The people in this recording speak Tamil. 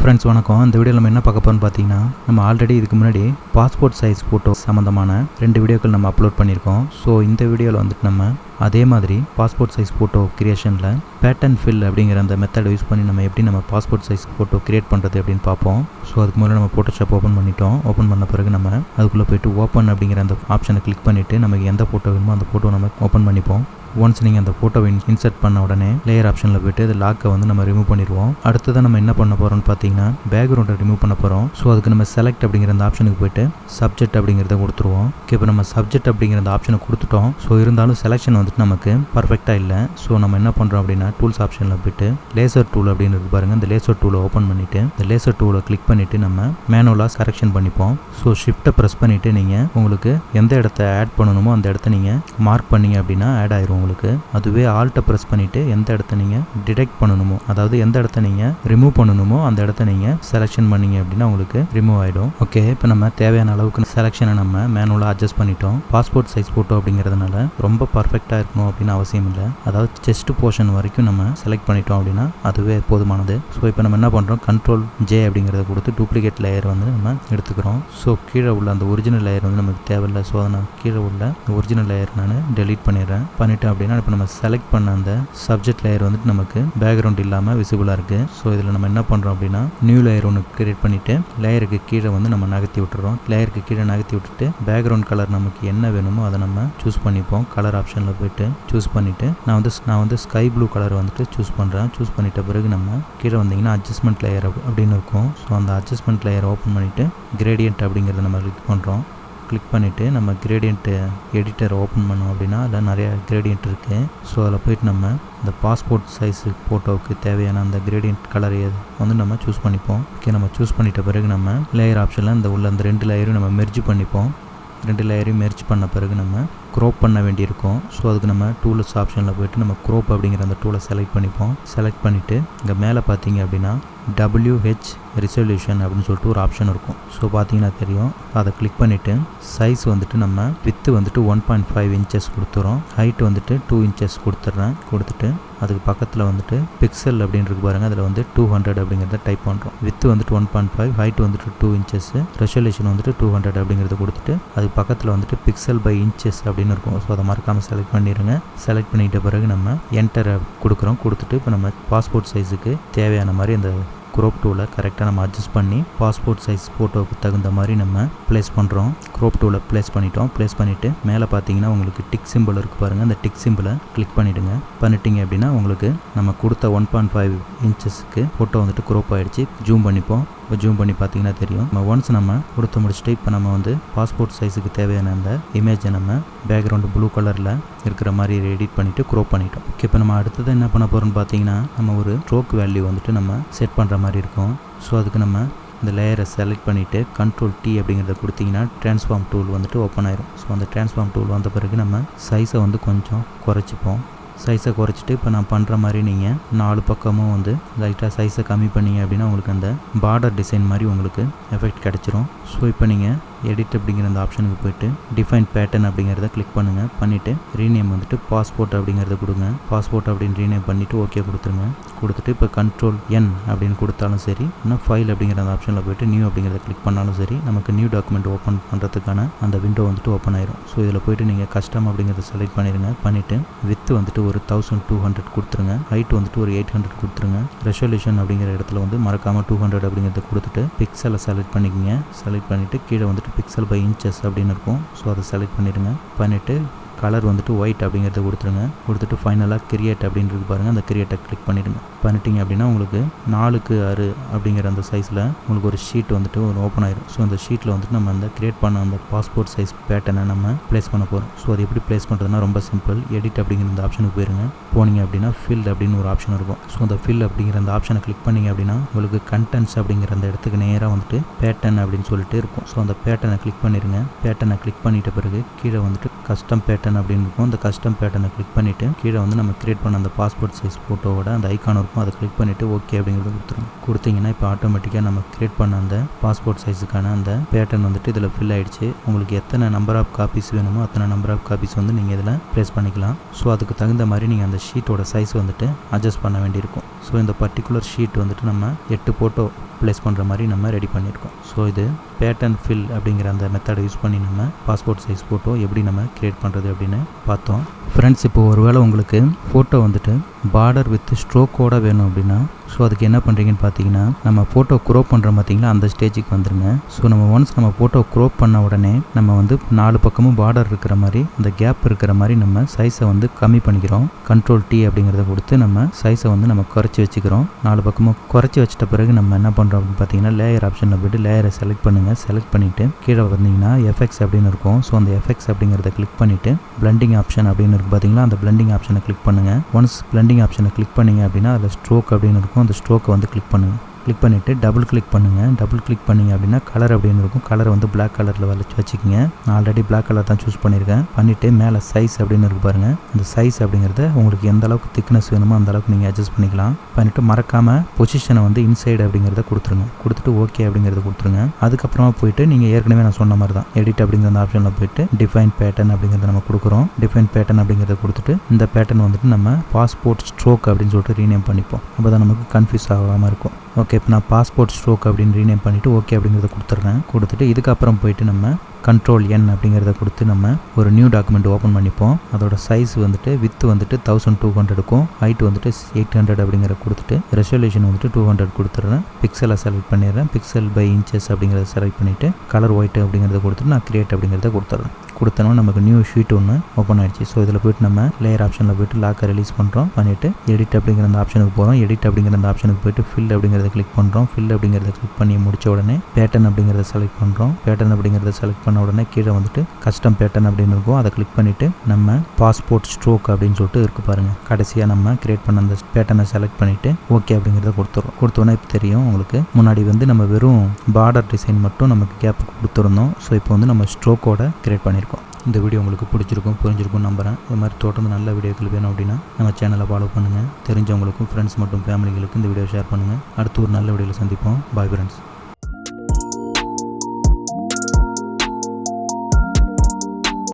ஃப்ரெண்ட்ஸ் வணக்கம். இந்த வீடியோவில் நம்ம என்ன பார்க்க போகிறோம்னு பார்த்தீங்கன்னா நம்ம ஆல்ரெடி இதுக்கு முன்னாடி பாஸ்போர்ட் சைஸ் ஃபோட்டோ சம்மந்தமான ரெண்டு வீடியோக்கள் நம்ம அப்லோட் பண்ணியிருக்கோம். ஸோ இந்த வீடியோவில் வந்துட்டு நம்ம அதே மாதிரி பாஸ்போர்ட் சைஸ் ஃபோட்டோ கிரியேஷனில் பேட்டர்ன் ஃபில் அப்படிங்கிற அந்த மெத்தடை யூஸ் பண்ணி நம்ம எப்படி நம்ம பாஸ்போர்ட் சைஸ் ஃபோட்டோ கிரியேட் பண்ணுறது அப்படின்னு பார்ப்போம். ஸோ அதுக்கு முதல்ல நம்ம ஃபோட்டோஷாப் ஓப்பன் பண்ணிட்டோம். ஓப்பன் பண்ண பிறகு நம்ம அதுக்குள்ளே போயிட்டு ஓப்பன் அப்படிங்கிற அந்த ஆப்ஷனை கிளிக் பண்ணிவிட்டு நமக்கு எந்த ஃபோட்டோ வேணுமோ அந்த ஃபோட்டோ நம்ம ஓப்பன் பண்ணிப்போம். ஒன்ஸ் நீங்கள் அந்த ஃபோட்டோவை இன்சர்ட் பண்ண உடனே லேயர் ஆப்ஷனில் போயிட்டு அது லாக்கை வந்து நம்ம ரிமூவ் பண்ணிடுவோம். அடுத்ததான் நம்ம என்ன பண்ண போகிறோம்னு பார்த்தீங்கன்னா பேக்ரவுண்டை ரிமூவ் பண்ண போகிறோம் ஸோ அதுக்கு நம்ம செலக்ட் அப்படிங்கிற அந்த ஆப்ஷனுக்கு போயிட்டு சப்ஜெக்ட் அப்படிங்கிறத கொடுத்துருவோம். ஓகே இப்போ நம்ம சப்ஜெக்ட் அப்படிங்கிற அந்த ஆப்ஷனை கொடுத்துட்டோம். ஸோ இருந்தாலும் செலெக்ஷன் வந்துட்டு நமக்கு பர்ஃபெக்டாக இல்லை. ஸோ நம்ம என்ன பண்ணுறோம் அப்படின்னா டூல்ஸ் ஆப்ஷனில் போயிட்டு லேசர் டூல் அப்படின்னு இருக்கு பாருங்க. இந்த லேசர் டூலை ஓப்பன் பண்ணிவிட்டு இந்த லேசர் டூலை கிளிக் பண்ணிவிட்டு நம்ம மேனுவலாக கரெக்ஷன் பண்ணிப்போம். ஸோ ஷிஃப்ட்டை ப்ரெஸ் பண்ணிவிட்டு நீங்கள் உங்களுக்கு எந்த இடத்த ஆட் பண்ணணுமோ அந்த இடத்த நீங்கள் மார்க் பண்ணீங்க அப்படின்னா ஆட் ஆயிரும். உங்களுக்கு. அதுவே ஆல்ட்டை ப்ரெஸ் பண்ணிவிட்டு எந்த இடத்த நீங்கள் டிடெக்ட் பண்ணணுமோ அதாவது எந்த இடத்த நீங்கள் ரிமூவ் பண்ணணுமோ அந்த இடத்த நீங்கள் செலெக்ஷன் பண்ணீங்க அப்படின்னா உங்களுக்கு ரிமூவ் ஆகிடும் ஓகே இப்போ நம்ம தேவையான அளவுக்கு செலெக்ஷனை நம்ம மேனுவலாக அட்ஜஸ்ட் பண்ணிட்டோம். பாஸ்போர்ட் சைஸ் ஃபோட்டோ அப்படிங்கிறதுனால ரொம்ப பர்ஃபெக்டாக இருக்கணும் அப்படின்னு அவசியம் இல்லை. அதாவது செஸ்ட் போர்ஷன் வரைக்கும் நம்ம செலக்ட் பண்ணிட்டோம் அப்படின்னா அதுவே போதுமானது. ஸோ இப்போ நம்ம என்ன பண்ணுறோம் கண்ட்ரோல் ஜே அப்படிங்கிறத கொடுத்து டூப்ளிகேட் லேயர் வந்து நம்ம எடுத்துக்கிறோம். ஸோ கீழே உள்ள அந்த ஒரிஜினல் லேயர் வந்து நமக்கு தேவையில்லை. ஸோ அதை நான் கீழே உள்ள ஒரிஜினல் லேயர் நான் டெலீட் பண்ணிடுறேன். பண்ணிவிட்டு அப்படின்னா இப்போ நம்ம செலக்ட் பண்ண அந்த சப்ஜெக்ட் லேயர் வந்துட்டு நமக்கு பேக்ரவுண்ட் இல்லாமல் விசிபிளாக இருக்குது ஸோ இதில் நம்ம என்ன பண்ணுறோம் அப்படின்னா நியூ லேயர் ஒன்று கிரியேட் பண்ணிவிட்டு லேயருக்கு கீழே வந்து நம்ம நகர்த்தி விட்டுறோம். லேயருக்கு கீழே நகர்த்தி விட்டுட்டு பேக்ரவுண்ட் கலர் நமக்கு என்ன வேணுமோ அதை நம்ம சூஸ் பண்ணிப்போம். கலர் ஆப்ஷனில் போயிட்டு சூஸ் பண்ணிவிட்டு நான் வந்து நான் வந்து ஸ்கை ப்ளூ கலர் வந்துட்டு சூஸ் பண்ணுறேன் சூஸ் பண்ணிட்ட பிறகு நம்ம கீழே வந்தீங்கன்னா அட்ஜஸ்ட்மெண்ட் லேயர் அப்படின்னு இருக்கும். ஸோ அந்த அட்ஜஸ்ட்மெண்ட் லேயர் ஓப்பன் பண்ணிவிட்டு கிரேடியன்ட் அப்படிங்கிறத நம்ம கிளிக் பண்ணுறோம் கிளிக் பண்ணிவிட்டு நம்ம கிரேடியண்ட்டு எடிட்டர் ஓப்பன் பண்ணோம் அப்படின்னா அதில் நிறைய கிரேடியண்ட் இருக்குது ஸோ அதில் போயிட்டு நம்ம இந்த பாஸ்போர்ட் சைஸு ஃபோட்டோவுக்கு தேவையான அந்த கிரேடியண்ட் கலர் வந்து நம்ம சூஸ் பண்ணிப்போம். ஓகே நம்ம சூஸ் பண்ணிட்ட பிறகு நம்ம லேயர் ஆப்ஷனில் இந்த உள்ள அந்த ரெண்டு லேயரும் நம்ம மெர்ஜ் பண்ணிப்போம். ரெண்டு லேயரையும் மெர்ஜ் பண்ண பிறகு நம்ம க்ரோப் பண்ண வேண்டியிருக்கும். ஸோ அதுக்கு நம்ம டூல்ஸ் ஆப்ஷனில் போய்ட்டு நம்ம க்ரோப் அப்படிங்கிற அந்த டூலை செலக்ட் பண்ணிப்போம். செலக்ட் பண்ணிவிட்டு இங்கே மேலே பார்த்தீங்க அப்படின்னா டபிள்யூஹெச் ரிசல்யூஷன் அப்படின்னு சொல்லிட்டு ஒரு ஆப்ஷன் இருக்கும். ஸோ பார்த்தீங்கன்னா தெரியும். அதை கிளிக் பண்ணிவிட்டு சைஸ் வந்துட்டு நம்ம வித்து வந்துட்டு ஒன் பாயிண்ட் ஃபைவ் இன்ச்சஸ் கொடுத்துறோம். ஹைட் வந்துட்டு டூ இன்ச்சஸ் கொடுத்துட்றேன் கொடுத்துட்டு அதுக்கு பக்கத்தில் வந்துட்டு பிக்சல் அப்படின்னு இருக்கு பாருங்கள் அதில் வந்து டூ ஹண்ட்ரட் அப்படிங்கிறத டைப் பண்ணுறோம் வித்து வந்துட்டு ஒன் பாயிண்ட் ஃபைவ் ஹைட் வந்துட்டு டூ இன்ச்சஸ் ரெசல்யூஷன் வந்துட்டு டூ ஹண்ட்ரட் அப்படிங்கிறத கொடுத்துட்டு அதுக்கு பக்கத்தில் வந்துட்டு பிக்சல் பை இன்ச்சஸ் அப்படின்னு இருக்கும். ஸோ அதை மறக்காமல் செலக்ட் பண்ணிடுங்க செலக்ட் பண்ணிட்ட பிறகு நம்ம என்டரை கொடுக்குறோம். கொடுத்துட்டு இப்போ நம்ம பாஸ்போர்ட் சைஸுக்கு தேவையான மாதிரி அந்த க்ரோப் டூவில் கரெக்டாக நம்ம அட்ஜஸ்ட் பண்ணி பாஸ்போர்ட் சைஸ் ஃபோட்டோவுக்கு தகுந்த மாதிரி நம்ம ப்ளேஸ் பண்ணுறோம் க்ரோப் டூவில் ப்ளேஸ் பண்ணிட்டோம். ப்ளேஸ் பண்ணிவிட்டு மேலே பார்த்தீங்கன்னா உங்களுக்கு டிக் சிம்பிள் இருக்குது பாருங்கள் அந்த டிக் சிம்பிளை கிளிக் பண்ணிவிடுங்க பண்ணிட்டீங்க அப்படின்னா உங்களுக்கு நம்ம கொடுத்த ஒன் பாயிண்ட் ஃபைவ் இன்ச்சஸ்க்கு ஃபோட்டோ வந்துட்டு க்ரோப் ஆகிடுச்சு ஜூம் பண்ணிப்போம். இப்போ ஜூம் பண்ணி பார்த்தீங்கன்னா தெரியும். நம்ம ஒன்ஸ் நம்ம கொடுத்து முடிச்சுட்டு இப்போ நம்ம வந்து பாஸ்போர்ட் சைஸுக்கு தேவையான அந்த இமேஜை நம்ம பேக்ரவுண்டு ப்ளூ கலரில் இருக்கிற மாதிரி எடிட் பண்ணிவிட்டு க்ரோப் பண்ணிட்டோம். ஓகே இப்போ நம்ம அடுத்தது என்ன பண்ண போகிறோம்னு பார்த்தீங்கன்னா நம்ம ஒரு ஸ்ட்ரோக் வேல்யூ வந்துட்டு நம்ம செட் பண்ணுற மாதிரி இருக்கும். ஸோ அதுக்கு நம்ம இந்த லேயரை செலக்ட் பண்ணிவிட்டு கண்ட்ரோல் டி அப்படிங்கிறத கொடுத்தீங்கன்னா ட்ரான்ஸ்ஃபார்ம் டூல் வந்துட்டு ஓப்பன் ஆயிரும். ஸோ அந்த ட்ரான்ஸ்ஃபார்ம் டூல் வந்த பிறகு நம்ம சைஸை வந்து கொஞ்சம் குறைச்சிப்போம். சைஸை குறைச்சிட்டு இப்போ நான் பண்ணுற மாதிரி நீங்கள் நாலு பக்கமும் வந்து லைட்டாக சைஸை கம்மி பண்ணீங்க அப்படின்னா உங்களுக்கு அந்த பார்டர் டிசைன் மாதிரி உங்களுக்கு எஃபெக்ட் கிடச்சிரும். ஸோ இப்போ நீங்கள் எடிட் அப்படிங்கிற அந்த ஆப்ஷனுக்கு போயிட்டு டிஃபைன் பேட்டர்ன் அப்படிங்கிறத கிளிக் பண்ணுங்கள் பண்ணிவிட்டு ரீநேம் வந்துட்டு பாஸ்போர்ட் அப்படிங்கிறத கொடுங்க. பாஸ்போர்ட் அப்படின்னு ரீநேம் பண்ணிவிட்டு ஓகே கொடுத்துருங்க. கொடுத்துட்டு இப்போ கண்ட்ரோல் என் அப்படின்னு கொடுத்தாலும் சரி இன்னும் ஃபைல் அப்படிங்கிற அந்த ஆப்ஷனில் போயிட்டு நியூ அப்படிங்கிறத கிளிக் பண்ணாலும் சரி நமக்கு நியூ டாக்குமெண்ட் ஓப்பன் பண்ணுறதுக்கான அந்த விண்டோ வந்துட்டு ஓப்பன் ஆயிரும். ஸோ இதில் போயிட்டு நீங்கள் கஸ்டம் அப்படிங்கிறத செலக்ட் பண்ணிடுங்க பண்ணிவிட்டு வித்து வந்துட்டு ஒரு தௌசண்ட் டூ ஹண்ட்ரட் கொடுத்துருங்க. ஹைட் வந்துட்டு ஒரு எயிட் ஹண்ட்ரட் கொடுத்துருங்க. ரெசல்யூஷன் அப்படிங்கிற இடத்துல வந்து மறக்காமல் டூ ஹண்ட்ரட் அப்படிங்கிறத கொடுத்துட்டு பிக்சலை செலக்ட் பண்ணிக்கோங்க. செலக்ட் பண்ணிவிட்டு கீழே வந்துட்டு பிக்சல் பை இன்ச்சஸ் அப்படின்னு இருக்கும். ஸோ அதை செலக்ட் பண்ணிடுங்க. பண்ணிவிட்டு கலர் வந்துட்டு ஒயிட் அப்படிங்கிறத கொடுத்துருங்க. கொடுத்துட்டு ஃபைனலாக கிரியேட் அப்படின்னு இருக்கு பாருங்கள் அந்த கிரியேட்டை கிளிக் பண்ணிவிடுங்க பண்ணிட்டீங்க அப்படின்னா உங்களுக்கு நாலுக்கு ஆறு அப்படிங்கிற அந்த சைஸில் உங்களுக்கு ஒரு ஷீட் வந்துட்டு ஒரு ஓப்பன் ஆயிடும் ஸோ அந்த ஷீட்டில் வந்துட்டு நம்ம அந்த கிரியேட் பண்ண அந்த பாஸ்போர்ட் சைஸ் பேட்டனை நம்ம ப்ளேஸ் பண்ண போகிறோம் ஸோ அது எப்படி ப்ளேஸ் பண்ணுறதுனா ரொம்ப சிம்பிள் எடிட் அப்படிங்கிற அந்த ஆப்ஷனுக்கு போயிருங்க. போனீங்க அப்படின்னா ஃபில் அப்படின்னு ஒரு ஆப்ஷன் இருக்கும். ஸோ அந்த ஃபில் அப்படிங்கிற அந்த ஆப்ஷனை கிளிக் பண்ணிங்க அப்படின்னா உங்களுக்கு கண்டென்ட்ஸ் அப்படிங்கிற அந்த இடத்துக்கு நேராக வந்துட்டு பேட்டர்ன் அப்படின்னு சொல்லிட்டு இருக்கும். ஸோ அந்த பேட்டர்னை கிளிக் பண்ணிடுங்க பேட்டர்னை கிளிக் பண்ணிட்ட பிறகு கீழே வந்துட்டு கஸ்டம் பேட்டர்ன் அப்படின்னு இருக்கும் அந்த கஸ்டம் பேட்டர்னை கிளிக் பண்ணிவிட்டு கீழே வந்து நம்ம கிரியேட் பண்ண அந்த பாஸ்போர்ட் சைஸ் ஃபோட்டோவோட அந்த ஐக்கான் இருக்கும். அதை கிளிக் பண்ணிவிட்டு ஓகே அப்படிங்கிறது கொடுத்துரும். கொடுத்தீங்கன்னா இப்போ ஆட்டோமேட்டிக்காக நம்ம கிரியேட் பண்ண அந்த பாஸ்போர்ட் சைஸுக்கான அந்த பேட்டர்ன் வந்துட்டு இதில் ஃபில் ஆகிடுச்சு உங்களுக்கு எத்தனை நம்பர் ஆஃப் காப்பீஸ் வேணுமோ அத்தனை நம்பர் ஆஃப் காப்பீஸ் வந்து நீங்கள் இதில் ப்ளேஸ் பண்ணிக்கலாம். ஸோ அதுக்கு தகுந்த மாதிரி நீங்கள் அந்த ஷீட்டோட சைஸ் வந்துட்டு அட்ஜஸ்ட் பண்ண வேண்டியிருக்கும். ஸோ இந்த பர்டிகுலர் ஷீட் வந்துட்டு நம்ம எட்டு ஃபோட்டோ ப்ளேஸ் பண்ணுற மாதிரி நம்ம ரெடி பண்ணியிருக்கோம். ஸோ இது பேட்டர்ன் ஃபில் அப்படிங்கிற அந்த மெத்தடை யூஸ் பண்ணி நம்ம பாஸ்போர்ட் சைஸ் ஃபோட்டோ எப்படி நம்ம க்ரியேட் பண்ணுறது அப்படின்னு பார்த்தோம். ஃப்ரெண்ட்ஸ் இப்போ ஒருவேளை உங்களுக்கு ஃபோட்டோ வந்துட்டு பார்டர் வித் ஸ்ட்ரோக்கோட வேணும் அப்படின்னா ஸோ அதுக்கு என்ன பண்ணுறீங்கன்னு பார்த்தீங்கன்னா நம்ம ஃபோட்டோ க்ரோப் பண்ணுறோம் பார்த்தீங்களா அந்த ஸ்டேஜுக்கு வந்துருங்க. ஸோ நம்ம ஒன்ஸ் நம்ம ஃபோட்டோ க்ரோப் பண்ண உடனே நம்ம வந்து நாலு பக்கமும் பார்டர் இருக்கிற மாதிரி அந்த கேப் இருக்கிற மாதிரி நம்ம சைஸை வந்து கம்மி பண்ணிக்கிறோம். கண்ட்ரோல் டி அப்படிங்கிறத கொடுத்து நம்ம சைஸை வந்து நம்ம குறைச்சி வச்சுக்கிறோம். நாலு பக்கமும் குறைச்சி வச்சிட்ட பிறகு நம்ம என்ன பண்ணுறோம் அப்படின்னு பார்த்தீங்கன்னா லேயர் ஆப்ஷனில் போய்ட்டு லேயரை செலக்ட் பண்ணுங்கள் செலக்ட் பண்ணிவிட்டு கீழே வந்தீங்கன்னா எஃபெக்ட்ஸ் அப்படின்னு இருக்கும். ஸோ அந்த எஃபெக்ட்ஸ் அப்படிங்கிறத கிளிக் பண்ணிவிட்டு பிளண்டிங் ஆப்ஷன் அப்படின்னு இருக்கு பார்த்தீங்களா அந்த பிளண்டிங் ஆப்ஷனை கிளிக் பண்ணுங்கள் ஒன்ஸ் பிளண்டிங் ஆப்ஷனை கிளிக் பண்ணிங்க அப்படின்னா அதில் ஸ்ட்ரோக் அப்படின்னு இருக்கும். அந்த ஸ்ட்ரோக்கை வந்து கிளிக் பண்ணுங்கள் கிளிக் பண்ணிவிட்டு டபுள் கிளிக் பண்ணுங்கள் டபுள் கிளிக் பண்ணிங்க அப்படின்னா கலர் அப்படின்னு இருக்கும். கலரை வந்து பிளாக் கலரில் வளைச்சி வச்சுக்கோங்க. நான் ஆல்ரெடி பிளாக் கலர் தான் சூஸ் பண்ணியிருக்கேன் பண்ணிவிட்டு மேலே சைஸ் அப்படின்னு இருக்கு பாருங்கள் அந்த சைஸ் அப்படிங்கிறத உங்களுக்கு எந்த அளவுக்கு திக்னஸ் வேணுமோ அந்த அளவுக்கு நீங்கள் அட்ஜஸ்ட் பண்ணிக்கலாம். பண்ணிவிட்டு மறக்காமல் பொசிஷனை வந்து இன்சைடு அப்படிங்கிறத கொடுத்துருங்க. கொடுத்துட்டு ஓகே அப்படிங்கிறத கொடுத்துருங்க. அதுக்கப்புறமா போயிட்டு நீங்கள் ஏற்கனவே நான் சொன்ன மாதிரி தான். எடிட் அப்படிங்கிற அந்த ஆப்ஷனில் போயிட்டு டிஃபைன் பேட்டர்ன் அப்படிங்கிறத நம்ம கொடுக்குறோம். டிஃபைன் பேட்டர்ன் அப்படிங்கிறத கொடுத்துட்டு இந்த பேட்டர்ன் வந்துட்டு நம்ம பாஸ்போர்ட் ஸ்ட்ரோக் அப்படின்னு சொல்லிட்டு ரீநேம் பண்ணிப்போம். அப்போ தான் நமக்கு கன்ஃபியூஸ் ஆகாமல் இருக்கும். ஓகே இப்போ நான் பாஸ்போர்ட் ஸ்ட்ரோக் அப்படின்னு ரீநேம் பண்ணிவிட்டு ஓகே அப்படிங்கிறத கொடுத்துட்றேன். கொடுத்துட்டு இதுக்கப்புறம் போயிட்டு நம்ம கண்ட்ரோல் என் அப்படிங்கிறத கொடுத்து நம்ம ஒரு நியூ டாக்குமெண்ட் ஓப்பன் பண்ணிப்போம். அதோட சைஸ் வந்துட்டு வித் வந்துட்டு தௌசண்ட் டூ ஹண்ட்ரடுக்கும் ஹைட் வந்துட்டு எயிட் ஹண்ட்ரட் அப்படிங்கிற கொடுத்துட்டு ரெசல்யூஷன் வந்துட்டு டூ ஹண்ட்ரட் கொடுத்துட்றேன். பிக்சலை செலக்ட் பண்ணிடுறேன். பிக்சல் பை இன்ச்சஸ் அப்படிங்கிறத செலக்ட் பண்ணிவிட்டு கலர் ஒயிட் அப்படிங்கிறத கொடுத்துட்டு நான் கிரியேட் அப்படிங்கிறத கொடுத்துட்றேன். கொடுத்தனோ நமக்கு நியூ ஷீட் ஒன்று ஓப்பன் ஆயிடுச்சு. ஸோ இதில் போய்ட்டு நம்ம லேயர் ஆப்ஷனில் போய்ட்டு லாக்கை ரிலீஸ் பண்ணுறோம் பண்ணிவிட்டு எடிட் அப்படிங்கிற அந்த ஆப்ஷனுக்கு போகிறோம் எடிட் அப்படிங்கிற அந்த ஆப்ஷனுக்கு போய்ட்டு ஃபில் அப்படிங்கிறத கிளிக் பண்ணுறோம் ஃபில் அப்படிங்கிறத கிளிக் பண்ணி முடிச்ச உடனே பேட்டர்ன் அப்படிங்கிறத செலக்ட் பண்ணுறோம் பேட்டர்ன் அப்படிங்கிறத செலக்ட் பண்ண உடனே கீழே வந்துட்டு கஸ்டம் பேட்டர்ன் அப்படின்னு இருக்கும். அதை கிளிக் பண்ணிவிட்டு நம்ம பாஸ்போர்ட் ஸ்ட்ரோக் அப்படின்னு சொல்லிட்டு இருக்கு பாருங்கள் கடைசியாக நம்ம கிரியேட் பண்ண அந்த பேட்டர்னை செலக்ட் பண்ணிவிட்டு ஓகே அப்படிங்கிறத கொடுத்துறோம். கொடுத்தோன்னே இப்போ தெரியும் உங்களுக்கு. முன்னாடி வந்து நம்ம வெறும் பார்டர் டிசைன் மட்டும் நமக்கு கேப் கொடுத்துருந்தோம். ஸோ இப்போ வந்து நம்ம ஸ்ட்ரோக்கோட கிரியேட் பண்ணியிருக்கோம் இந்த வீடியோ உங்களுக்கு பிடிச்சிருக்கும் புரிஞ்சிருக்கும் நம்புகிறேன் இது மாதிரி தொடர்ந்து நல்ல வீடியோக்கள் வேணும் அப்படின்னா நம்ம சேனலை ஃபாலோ பண்ணுங்கள் தெரிஞ்சவங்களுக்கும் ஃப்ரெண்ட்ஸ் மற்றும் ஃபேமிலிகளுக்கும் இந்த வீடியோ ஷேர் பண்ணுங்கள் அடுத்து ஒரு நல்ல வீடியோவில் சந்திப்போம். Bye friends